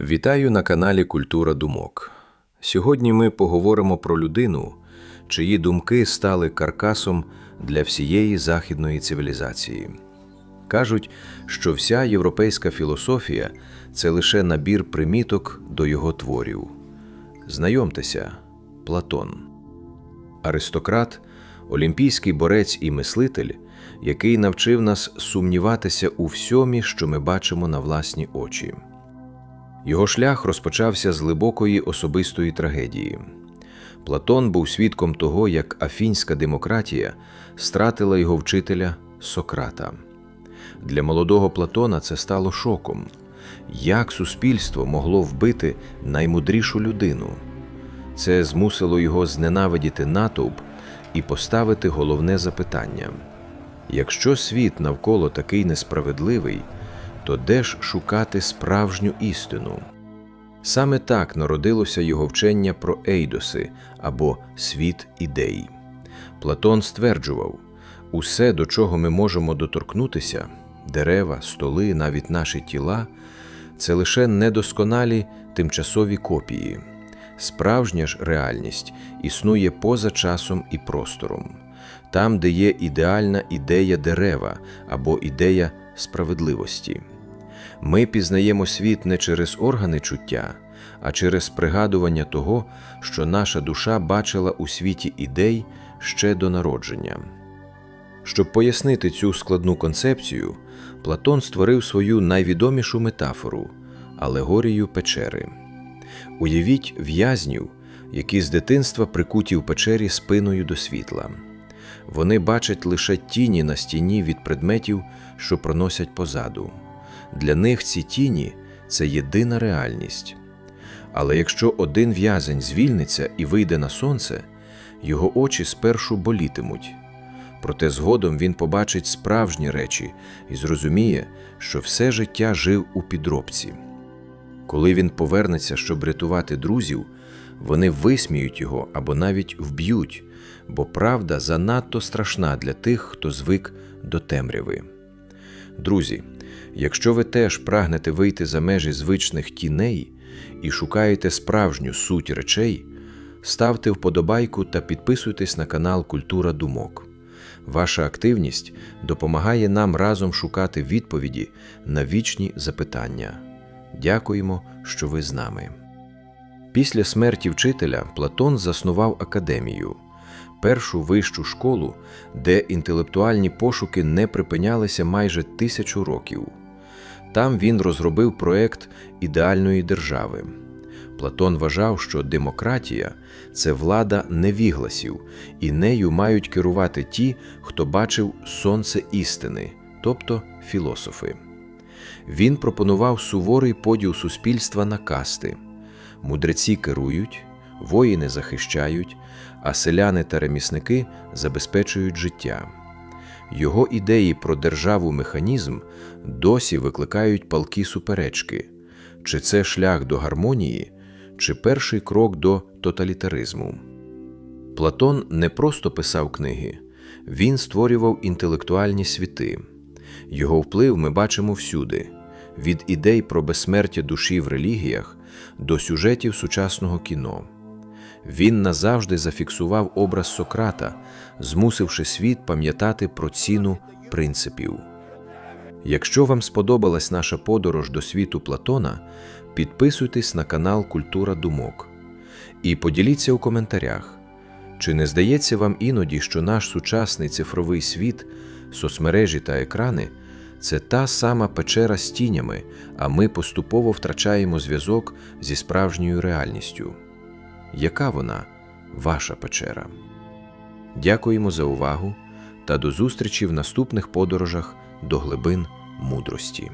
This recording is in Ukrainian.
Вітаю на каналі Культура Думок. Сьогодні ми поговоримо про людину, чиї думки стали каркасом для всієї західної цивілізації. Кажуть, що вся європейська філософія це лише набір приміток до його творів. Знайомтеся, Платон. Аристократ, олімпійський борець і мислитель, який навчив нас сумніватися у всьомі, що ми бачимо на власні очі. Його шлях розпочався з глибокої особистої трагедії. Платон був свідком того, як афінська демократія стратила його вчителя Сократа. Для молодого Платона це стало шоком. Як суспільство могло вбити наймудрішу людину? Це змусило його зненавидіти натовп і поставити головне запитання: якщо світ навколо такий несправедливий, то де ж шукати справжню істину? Саме так народилося його вчення про ейдоси або світ ідей. Платон стверджував, усе, до чого ми можемо доторкнутися дерева, столи, навіть наші тіла це лише недосконалі тимчасові копії. Справжня ж реальність існує поза часом і простором, там, де є ідеальна ідея дерева або ідея справедливості. Ми пізнаємо світ не через органи чуття, а через пригадування того, що наша душа бачила у світі ідей ще до народження. Щоб пояснити цю складну концепцію, Платон створив свою найвідомішу метафору алегорію печери. Уявіть в'язнів, які з дитинства прикуті в печері спиною до світла. Вони бачать лише тіні на стіні від предметів, що проносять позаду. Для них ці тіні це єдина реальність. Але якщо один в'язень звільниться і вийде на сонце, його очі спершу болітимуть. Проте згодом він побачить справжні речі і зрозуміє, що все життя жив у підробці. Коли він повернеться, щоб рятувати друзів, вони висміють його або навіть вб'ють, бо правда занадто страшна для тих, хто звик до темряви. Друзі, якщо ви теж прагнете вийти за межі звичних тіней і шукаєте справжню суть речей, ставте вподобайку та підписуйтесь на канал Культура Думок. Ваша активність допомагає нам разом шукати відповіді на вічні запитання. Дякуємо, що ви з нами. Після смерті вчителя Платон заснував академію, першу вищу школу, де інтелектуальні пошуки не припинялися майже тисячу років. Там він розробив проект ідеальної держави. Платон вважав, що демократія це влада невігласів, і нею мають керувати ті, хто бачив сонце істини, тобто філософи. Він пропонував суворий поділ суспільства на касти. Мудреці керують, воїни захищають, а селяни та ремісники забезпечують життя. Його ідеї про державу механізм досі викликають палкі суперечки, чи це шлях до гармонії, чи перший крок до тоталітаризму. Платон не просто писав книги, він створював інтелектуальні світи. Його вплив ми бачимо всюди від ідей про безсмертя душі в релігіях до сюжетів сучасного кіно. Він назавжди зафіксував образ Сократа, змусивши світ пам'ятати про ціну принципів. Якщо вам сподобалась наша подорож до світу Платона, підписуйтесь на канал Культура Думок і поділіться у коментарях, чи не здається вам іноді, що наш сучасний цифровий світ, соцмережі та екрани це та сама печера з тінями, а ми поступово втрачаємо зв'язок зі справжньою реальністю. Яка вона, ваша печера? Дякуємо за увагу та до зустрічі в наступних подорожах до глибин мудрості.